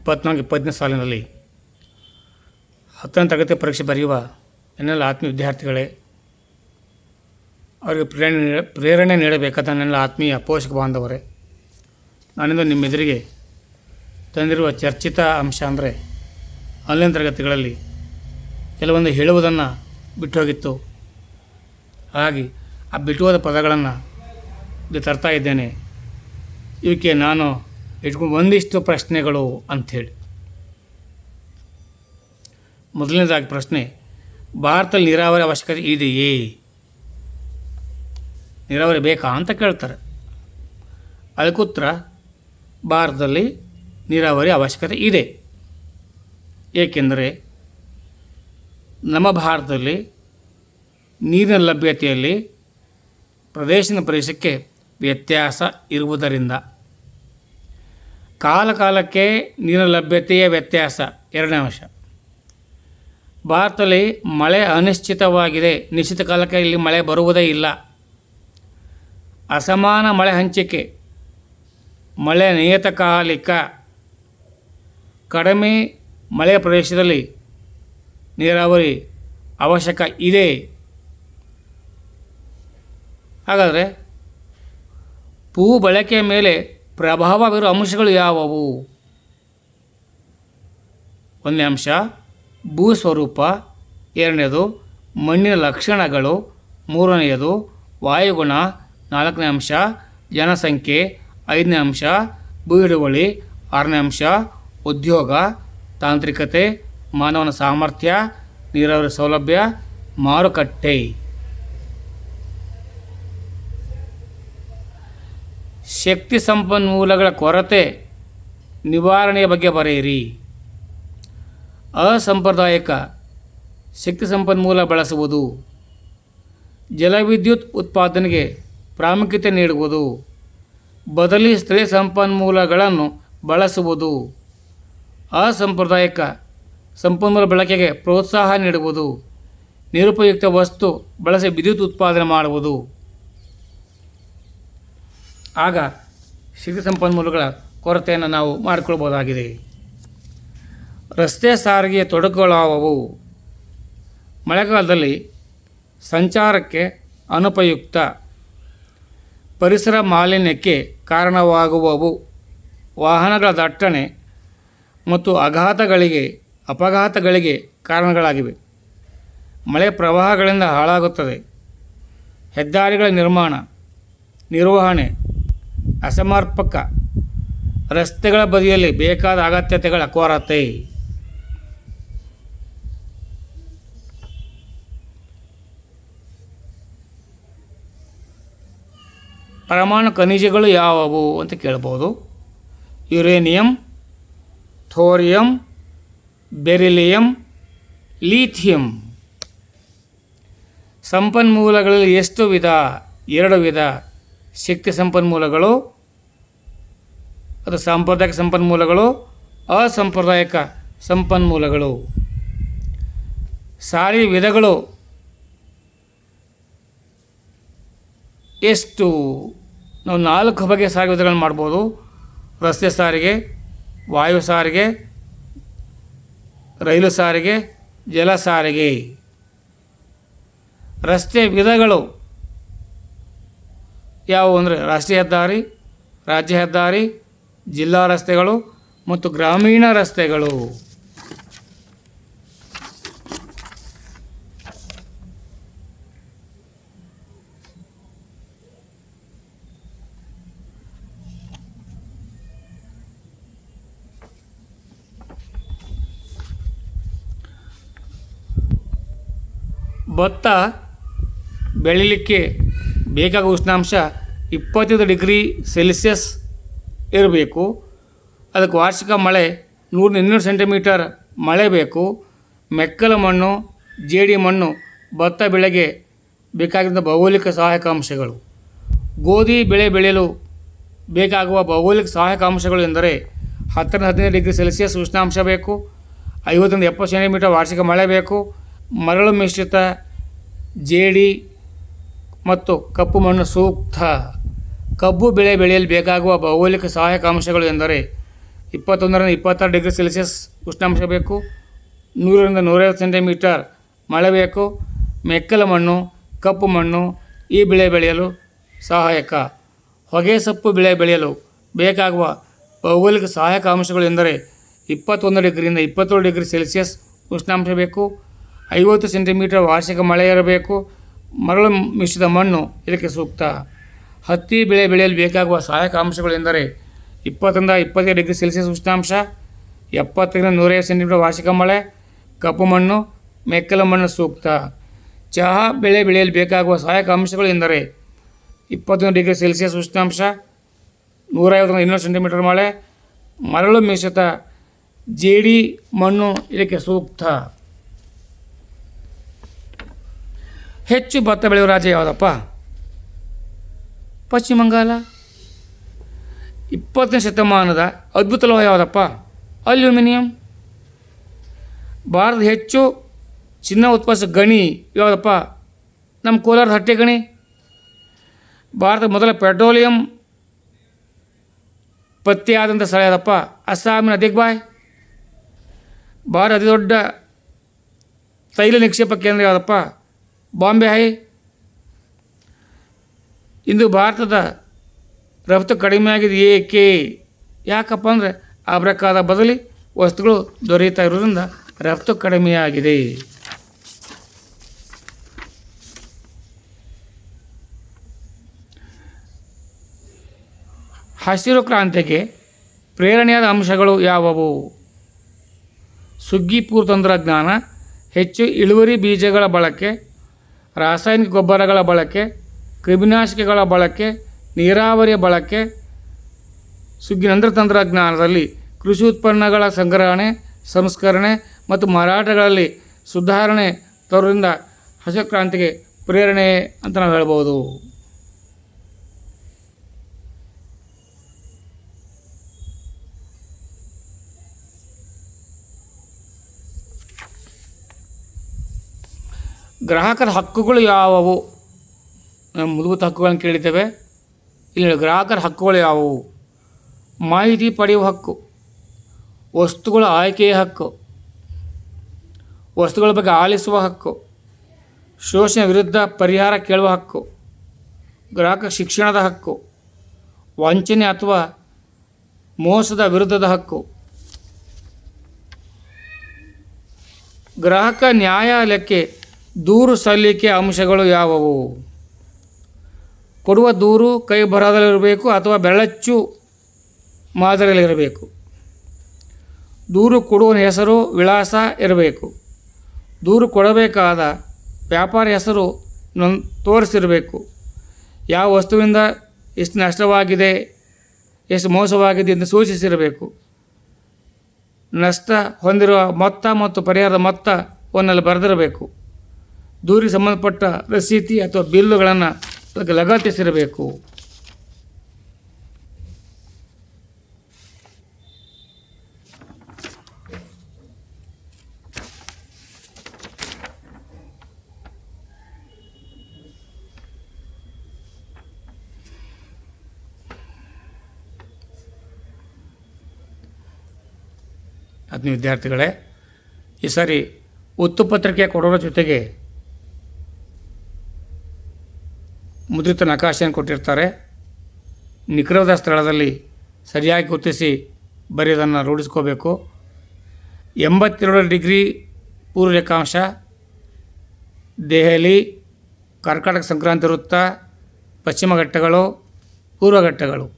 ಇಪ್ಪತ್ನಾಲ್ಕು ಇಪ್ಪತ್ತನೇ ಸಾಲಿನಲ್ಲಿ ಹತ್ತನೇ ತರಗತಿ ಪರೀಕ್ಷೆ ಬರೆಯುವ ನನ್ನೆಲ್ಲ ಆತ್ಮೀಯ ವಿದ್ಯಾರ್ಥಿಗಳೇ, ಅವರಿಗೆ ಪ್ರೇರಣೆ ಪ್ರೇರಣೆ ನೀಡಬೇಕಾದ ನನ್ನೆಲ್ಲ ಆತ್ಮೀಯ ಪೋಷಕ ಬಾಂಧವರೇ, ನಾನಿಂದು ನಿಮ್ಮೆದುರಿಗೆ ತಂದಿರುವ ಚರ್ಚಿತ ಅಂಶ ಅಂದರೆ ಆನ್ಲೈನ್ ತರಗತಿಗಳಲ್ಲಿ ಕೆಲವೊಂದು ಹೇಳುವುದನ್ನು ಬಿಟ್ಟು ಹೋಗಿತ್ತು ಹಾಗಾಗಿ ಆ ಬಿಟ್ಟು ಹೋದ ಪದಗಳನ್ನು ಇಲ್ಲಿ ತರ್ತಾ ಇದ್ದೇನೆ. ಇವಕ್ಕೆ ನಾನು ಇಟ್ಕೊಂಡು ಒಂದಿಷ್ಟು ಪ್ರಶ್ನೆಗಳು ಅಂಥೇಳಿ. ಮೊದಲನೇದಾಗಿ ಪ್ರಶ್ನೆ, ಭಾರತದಲ್ಲಿ ನೀರಾವರಿ ಅವಶ್ಯಕತೆ ಇದೆಯೇ? ನೀರಾವರಿ ಬೇಕಾ ಅಂತ ಕೇಳ್ತಾರೆ. ಅದಕ್ಕೂತ್ರ ಭಾರತದಲ್ಲಿ ನೀರಾವರಿ ಅವಶ್ಯಕತೆ ಇದೆ. ಏಕೆಂದರೆ ನಮ್ಮ ಭಾರತದಲ್ಲಿ ನೀರಿನ ಲಭ್ಯತೆಯಲ್ಲಿ ಪ್ರದೇಶದ ಪ್ರದೇಶಕ್ಕೆ ವ್ಯತ್ಯಾಸ ಇರುವುದರಿಂದ ಕಾಲ ಕಾಲಕ್ಕೆ ನೀರಿನ ಲಭ್ಯತೆಯ ವ್ಯತ್ಯಾಸ. ಎರಡನೇ ಅಂಶ. ಭಾರತದಲ್ಲಿ ಮಳೆ ಅನಿಶ್ಚಿತವಾಗಿದೆ. ನಿಶ್ಚಿತ ಕಾಲಕ್ಕೆ ಇಲ್ಲಿ ಮಳೆ ಬರುವುದೇ ಇಲ್ಲ. ಅಸಮಾನ ಮಳೆ ಹಂಚಿಕೆ. ಮಳೆ ನಿಯತಕಾಲಿಕ. ಕಡಿಮೆ ಮಳೆಯ ಪ್ರದೇಶದಲ್ಲಿ ನೀರಾವರಿ ಅವಶ್ಯಕ ಇದೆ. ಹಾಗಾದರೆ ಭೂ ಬಳಕೆಯ ಮೇಲೆ ಪ್ರಭಾವ ಬೀರೋ ಅಂಶಗಳು ಯಾವುವು? ಒಂದನೇ ಅಂಶ ಭೂ ಸ್ವರೂಪ ಎರಡನೇದು, ಮಣ್ಣಿನ ಲಕ್ಷಣಗಳು. ಮೂರನೆಯದು, ವಾಯುಗುಣ. ನಾಲ್ಕನೇ ಅಂಶ, ಜನಸಂಖ್ಯೆ. ಐದನೇ ಅಂಶ ಭೂ ಆರನೇ ಅಂಶ, ಉದ್ಯೋಗ. ತಾಂತ್ರಿಕತೆ, ಮಾನವನ ಸಾಮರ್ಥ್ಯ, ನೀರಾವರಿ ಸೌಲಭ್ಯ, ಮಾರುಕಟ್ಟೆ. ಶಕ್ತಿ ಸಂಪನ್ಮೂಲಗಳ ಕೊರತೆ ನಿವಾರಣೆಯ ಬಗ್ಗೆ ಬರೆಯಿರಿ. ಅಸಾಂಪ್ರದಾಯಿಕ ಶಕ್ತಿ ಸಂಪನ್ಮೂಲ ಬಳಸುವುದು, ಜಲವಿದ್ಯುತ್ ಉತ್ಪಾದನೆಗೆ ಪ್ರಾಮುಖ್ಯತೆ ನೀಡುವುದು, ಬದಲಿ ಸ್ಥಳೀಯ ಸಂಪನ್ಮೂಲಗಳನ್ನು ಬಳಸುವುದು, ಅಸಾಂಪ್ರದಾಯಿಕ ಸಂಪನ್ಮೂಲ ಬಳಕೆಗೆ ಪ್ರೋತ್ಸಾಹ ನೀಡುವುದು, ನಿರುಪಯುಕ್ತ ವಸ್ತು ಬಳಸಿ ವಿದ್ಯುತ್ ಉತ್ಪಾದನೆ ಮಾಡುವುದು. ಆಗ ಶಕ್ತಿ ಸಂಪನ್ಮೂಲಗಳ ಕೊರತೆಯನ್ನು ನಾವು ಮಾಡಿಕೊಳ್ಬೋದಾಗಿದೆ ರಸ್ತೆ ಸಾರಿಗೆಯ ತೊಡಕುಗಳಾವವು ಮಳೆಗಾಲದಲ್ಲಿ ಸಂಚಾರಕ್ಕೆ ಅನುಪಯುಕ್ತ ಪರಿಸರ ಮಾಲಿನ್ಯಕ್ಕೆ ಕಾರಣವಾಗುವವು. ವಾಹನಗಳ ದಟ್ಟಣೆ ಮತ್ತು ಅಘಾತಗಳಿಗೆ, ಅಪಘಾತಗಳಿಗೆ ಕಾರಣಗಳಾಗಿವೆ. ಮಳೆ ಪ್ರವಾಹಗಳಿಂದ ಹಾಳಾಗುತ್ತದೆ. ಹೆದ್ದಾರಿಗಳ ನಿರ್ಮಾಣ, ನಿರ್ವಹಣೆ ಅಸಮರ್ಪಕ ರಸ್ತೆಗಳ ಬದಿಯಲ್ಲಿ ಬೇಕಾದ ಅಗತ್ಯತೆಗಳ ಕೊರತೆ. ಪರಮಾಣು ಖನಿಜಗಳು ಯಾವುವು ಅಂತ ಕೇಳ್ಬೋದು. Uranium, thorium, beryllium, lithium. ಸಂಪನ್ಮೂಲಗಳಲ್ಲಿ ಎಷ್ಟು ವಿಧ? ಎರಡು ವಿಧ. ಶಕ್ತಿ ಸಂಪನ್ಮೂಲಗಳು, ಅದು ಸಾಂಪ್ರದಾಯಿಕ ಸಂಪನ್ಮೂಲಗಳು, ಅಸಾಂಪ್ರದಾಯಿಕ ಸಂಪನ್ಮೂಲಗಳು. ಸಾರಿ ವಿಧಗಳು. ಎಷ್ಟು? ನಾವು ನಾಲ್ಕು ಬಗೆಯ ಸಾರಿಗೆ ವಿಧಗಳನ್ನು ಮಾಡ್ಬೋದು. ರಸ್ತೆ ಸಾರಿಗೆ, ವಾಯು ಸಾರಿಗೆ, ರೈಲು ಸಾರಿಗೆ, ಜಲ ಸಾರಿಗೆ. ರಸ್ತೆ ವಿಧಗಳು. ಯಾವುವು ಅಂದರೆ ರಾಷ್ಟ್ರೀಯ ಹೆದ್ದಾರಿ, ರಾಜ್ಯ ಹೆದ್ದಾರಿ, ಜಿಲ್ಲಾ ರಸ್ತೆಗಳು ಮತ್ತು ಗ್ರಾಮೀಣ ರಸ್ತೆಗಳು. ಭತ್ತ ಬೆಳಿಲಿಕ್ಕೆ ಬೇಕಾಗುವ ಉಷ್ಣಾಂಶ ಇಪ್ಪತ್ತೈದು ಡಿಗ್ರಿ ಸೆಲ್ಸಿಯಸ್ ಇರಬೇಕು. ಅದಕ್ಕೆ ವಾರ್ಷಿಕ ಮಳೆ ನೂರ ಇನ್ನೂರು ಸೆಂಟಿಮೀಟರ್ ಮಳೆ ಬೇಕು. ಮೆಕ್ಕಲು ಮಣ್ಣು, ಜೇಡಿ ಮಣ್ಣು, ಭತ್ತ ಬೆಳೆಗೆ ಬೇಕಾಗಿದ್ದ ಭೌಗೋಳಿಕ ಸಹಾಯಕ ಅಂಶಗಳು ಗೋಧಿ ಬೆಳೆ ಬೆಳೆಯಲು ಬೇಕಾಗುವ ಭೌಗೋಳಿಕ ಸಹಾಯಕ ಅಂಶಗಳು ಎಂದರೆ ಹತ್ತರಿಂದ ಹದಿನೈದು ಡಿಗ್ರಿ ಸೆಲ್ಸಿಯಸ್ ಉಷ್ಣಾಂಶ ಬೇಕು. ಐವತ್ತರಿಂದ ಎಪ್ಪತ್ತು ಸೆಂಟಿಮೀಟರ್ ವಾರ್ಷಿಕ ಮಳೆ ಬೇಕು. ಮರಳು ಮಿಶ್ರಿತ ಜೇಡಿ ಮತ್ತು ಕಪ್ಪು ಮಣ್ಣು ಸೂಕ್ತ. ಕಬ್ಬು ಬೆಳೆ ಬೆಳೆಯಲು ಬೇಕಾಗುವ ಭೌಗೋಳಿಕ ಸಹಾಯಕ ಅಂಶಗಳು ಎಂದರೆ ಇಪ್ಪತ್ತೊಂದರಿಂದ ಇಪ್ಪತ್ತಾರು ಡಿಗ್ರಿ ಸೆಲ್ಸಿಯಸ್ ಉಷ್ಣಾಂಶ ಬೇಕು, ನೂರರಿಂದ ನೂರೈವತ್ತು ಸೆಂಟಿಮೀಟರ್ ಮಳೆ ಬೇಕು, ಮೆಕ್ಕಲ ಮಣ್ಣು, ಕಪ್ಪು ಮಣ್ಣು ಈ ಬೆಳೆ ಬೆಳೆಯಲು ಸಹಾಯಕ. ಹೊಗೆ ಸೊಪ್ಪು ಬೆಳೆ ಬೆಳೆಯಲು ಬೇಕಾಗುವ ಭೌಗೋಳಿಕ ಸಹಾಯಕ ಅಂಶಗಳು ಎಂದರೆ ಇಪ್ಪತ್ತೊಂದು ಡಿಗ್ರಿಯಿಂದ ಇಪ್ಪತ್ತೇಳು ಡಿಗ್ರಿ ಸೆಲ್ಸಿಯಸ್ ಉಷ್ಣಾಂಶ ಬೇಕು, ಐವತ್ತು ಸೆಂಟಿಮೀಟರ್ ವಾರ್ಷಿಕ ಮಳೆ ಇರಬೇಕು ಮರಳು ಮಿಶ್ರಿತ ಮಣ್ಣು ಇದಕ್ಕೆ ಸೂಕ್ತ. ಹತ್ತಿ ಬೆಳೆ ಬೆಳೆಯಲು ಬೇಕಾಗುವ ಸಹಾಯಕ ಅಂಶಗಳೆಂದರೆ ಇಪ್ಪತ್ತರಿಂದ ಇಪ್ಪತ್ತೈದು ಡಿಗ್ರಿ ಸೆಲ್ಸಿಯಸ್ ಉಷ್ಣಾಂಶ, ಎಪ್ಪತ್ತರಿಂದ ನೂರೈವತ್ತು ಸೆಂಟಿಮೀಟರ್ ವಾರ್ಷಿಕ ಮಳೆ, ಕಪ್ಪು ಮಣ್ಣು, ಮೆಕ್ಕಲು ಮಣ್ಣು ಸೂಕ್ತ. ಚಹಾ ಬೆಳೆ ಬೆಳೆಯಲು ಬೇಕಾಗುವ ಸಹಾಯಕ ಅಂಶಗಳು ಎಂದರೆ ಇಪ್ಪತ್ತೊಂದು ಡಿಗ್ರಿ ಸೆಲ್ಸಿಯಸ್ ಉಷ್ಣಾಂಶ, ನೂರೈವತ್ತರಿಂದ ಇನ್ನೂರು ಸೆಂಟಿಮೀಟರ್ ಮಳೆ, ಮರಳು ಮಿಶ್ರಿತ, ಜೇಡಿ ಮಣ್ಣು ಇದಕ್ಕೆ ಸೂಕ್ತ. ಹೆಚ್ಚು ಭತ್ತ ಬೆಳೆಯುವ ರಾಜ್ಯ ಯಾವುದಪ್ಪ? ಪಶ್ಚಿಮ ಬಂಗಾಲ ಇಪ್ಪತ್ತನೇ ಶತಮಾನದ ಅದ್ಭುತ ಲೋಹ ಯಾವುದಪ್ಪ? ಅಲ್ಯೂಮಿನಿಯಂ. ಭಾರತ ಹೆಚ್ಚು ಚಿನ್ನ ಉತ್ಪಾದಿಸೋ ಗಣಿ ಯಾವುದಪ್ಪ? ನಮ್ಮ ಕೋಲಾರದ ಹಟ್ಟೆ ಗಣಿ. ಭಾರತದ ಮೊದಲ ಪೆಟ್ರೋಲಿಯಂ ಪತ್ತೆಯಾದಂಥ ಸ್ಥಳ ಯಾವುದಪ್ಪ? ಅಸ್ಸಾಮಿನ ದಿಗ್ಬಾಯ್. ಭಾರತ ಅತಿ ದೊಡ್ಡ ತೈಲ ನಿಕ್ಷೇಪ ಕೇಂದ್ರ ಯಾವುದಪ್ಪ? ಬಾಂಬೆ ಹೈ. ಇಂದು ಭಾರತದ ರಫ್ತು ಕಡಿಮೆ ಆಗಿದೆ. ಏಕೆ? ಯಾಕಪ್ಪ ಅಂದರೆ ಅಬ್ರಕಾದ ಬದಲಿ ವಸ್ತುಗಳು ದೊರೆಯುತ್ತಾ ಇರೋದ್ರಿಂದ ರಫ್ತು ಕಡಿಮೆಯಾಗಿದೆ ಹಸಿರು ಕ್ರಾಂತಿಗೆ ಪ್ರೇರಣೆಯಾದ ಅಂಶಗಳು ಯಾವುವು? ಸುಗ್ಗಿ ತಂತ್ರಜ್ಞಾನ, ಹೆಚ್ಚು ಇಳುವರಿ ಬೀಜಗಳ ಬಳಕೆ, ರಾಸಾಯನಿಕ ಗೊಬ್ಬರಗಳ ಬಳಕೆ ಕ್ರಿಮಿನಾಶಕಗಳ ಬಳಕೆ, ನೀರಾವರಿಯ ಬಳಕೆ, ಸುಗ್ಗಿ ನಂತರ ತಂತ್ರಜ್ಞಾನದಲ್ಲಿ ಕೃಷಿ ಉತ್ಪನ್ನಗಳ ಸಂಗ್ರಹಣೆ, ಸಂಸ್ಕರಣೆ ಮತ್ತು ಮಾರಾಟಗಳಲ್ಲಿ ಸುಧಾರಣೆ ತರೋದ್ರಿಂದ ಹಸಿರು ಕ್ರಾಂತಿಗೆ ಪ್ರೇರಣೆ ಅಂತ ನಾವು ಹೇಳ್ಬೋದು. ಗ್ರಾಹಕರ ಹಕ್ಕುಗಳು ಯಾವುವು? ಮೂಲಭೂತ ಹಕ್ಕುಗಳನ್ನು ಕೇಳಿದ್ದೇವೆ. ಇಲ್ಲಿ ಗ್ರಾಹಕರ ಹಕ್ಕುಗಳು ಯಾವುವು? ಮಾಹಿತಿ ಪಡೆಯುವ ಹಕ್ಕು, ವಸ್ತುಗಳ ಆಯ್ಕೆಯ ಹಕ್ಕು, ವಸ್ತುಗಳ ಬಗ್ಗೆ ಆಲಿಸುವ ಹಕ್ಕು, ಶೋಷಣೆ ವಿರುದ್ಧ ಪರಿಹಾರ ಕೇಳುವ ಹಕ್ಕು, ಗ್ರಾಹಕ ಶಿಕ್ಷಣದ ಹಕ್ಕು, ವಂಚನೆ ಅಥವಾ ಮೋಸದ ವಿರುದ್ಧದ ಹಕ್ಕು. ಗ್ರಾಹಕ ನ್ಯಾಯಾಲಯಕ್ಕೆ ದೂರು ಸಲ್ಲಿಕೆ ಅಂಶಗಳು ಯಾವುವು? ಕೊಡುವ ದೂರು ಕೈ ಬರದಲ್ಲಿರಬೇಕು ಅಥವಾ ಬೆಳಚ್ಚು ಮಾದರಿಯಲ್ಲಿರಬೇಕು. ದೂರು ಕೊಡುವನ ಹೆಸರು ವಿಳಾಸ ಇರಬೇಕು. ದೂರು ಕೊಡಬೇಕಾದ ವ್ಯಾಪಾರ ಹೆಸರು ನನ್ ತೋರಿಸಿರಬೇಕು. ಯಾವ ವಸ್ತುವಿಂದ ಎಷ್ಟು ನಷ್ಟವಾಗಿದೆ, ಎಷ್ಟು ಮೋಸವಾಗಿದೆ ಎಂದು ಸೂಚಿಸಿರಬೇಕು. ನಷ್ಟ ಹೊಂದಿರುವ ಮೊತ್ತ ಮತ್ತು ಪರಿಹಾರದ ಮೊತ್ತವನ್ನೆಲ್ಲ ಬರೆದಿರಬೇಕು. ದೂರಿಗೆ ಸಂಬಂಧಪಟ್ಟ ರಸೀತಿ ಅಥವಾ ಬಿಲ್ಲುಗಳನ್ನು ಅದಕ್ಕೆ ಲಗತ್ತಿಸಿರಬೇಕು ಆತ್ಮೀಯ ವಿದ್ಯಾರ್ಥಿಗಳೇ ಈ ಸಾರಿ ಉತ್ತುಪತ್ರಿಕೆ ಕೊಡೋರ ಜೊತೆಗೆ ಮುದ್ರಿತ ನಕಾಶೆಯನ್ನು ಕೊಟ್ಟಿರ್ತಾರೆ. ನಿಖರವಾದ ಸ್ಥಳದಲ್ಲಿ ಸರಿಯಾಗಿ ಗುರುತಿಸಿ ಬರೆಯೋದನ್ನು ರೂಢಿಸ್ಕೋಬೇಕು. ಎಂಬತ್ತೆರಡು ಡಿಗ್ರಿ ಪೂರ್ವ ರೇಖಾಂಶ ದೆಹಲಿ, ಕರ್ನಾಟಕ ಸಂಕ್ರಾಂತಿ ವೃತ್ತ, ಪಶ್ಚಿಮ ಘಟ್ಟಗಳು, ಪೂರ್ವ ಘಟ್ಟಗಳು.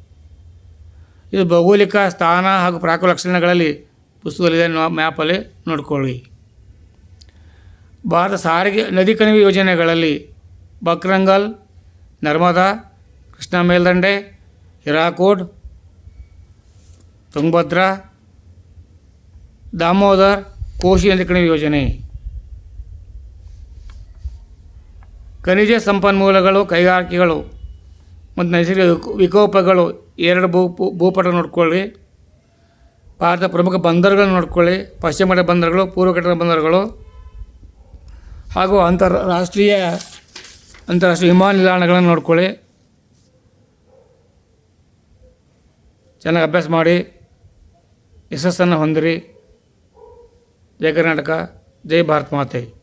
ಇದು ಭೌಗೋಳಿಕ ಸ್ಥಾನ ಹಾಗೂ ಪ್ರಾಕು ಲಕ್ಷಣಗಳಲ್ಲಿ ಪುಸ್ತಕದಲ್ಲಿದೆ ಮ್ಯಾಪಲ್ಲಿ ನೋಡ್ಕೊಳ್ಳಿ. ಭಾರತ ಸಾರಿಗೆ ನದಿ ಕಣಿವೆ ಯೋಜನೆಗಳಲ್ಲಿ ಬಕ್ರಂಗಲ್ ನರ್ಮದಾ ಕೃಷ್ಣಾ ಮೇಲ್ದಂಡೆ ಹಿರಾಕೋಡ್ ತುಂಗಭದ್ರಾ ದಾಮೋದರ್ ಕೋಶಿ ನದಿ ಕಣಿವೆ ಯೋಜನೆ ಖನಿಜ ಸಂಪನ್ಮೂಲಗಳು ಕೈಗಾರಿಕೆಗಳು ಮತ್ತು ನೈಸರ್ಗಿಕ ವಿಕೋ- ವಿಕೋಪಗಳು ಎರಡು ಭೂ ಭೂ- ಭೂಪಟ ನೋಡ್ಕೊಳ್ಳಿ ಭಾರತ ಪ್ರಮುಖ ಬಂದರುಗಳನ್ನು ನೋಡ್ಕೊಳ್ಳಿ ಪಶ್ಚಿಮ ಘಟ್ಟ ಬಂದರುಗಳು ಪೂರ್ವ ಘಟ್ಟದ ಬಂದರುಗಳು ಹಾಗೂ ಅಂತಾರಾಷ್ಟ್ರೀಯ ಅಂತಾರಾಷ್ಟ್ರೀಯ ವಿಮಾನ ನಿಲ್ದಾಣಗಳನ್ನು ನೋಡ್ಕೊಳ್ಳಿ. ಚೆನ್ನಾಗಿ ಅಭ್ಯಾಸ ಮಾಡಿ ಯಶಸ್ಸನ್ನು ಹೊಂದಿರಿ. ಜಯ ಕರ್ನಾಟಕ ಜೈ ಭಾರತ್ ಮಾತೆ.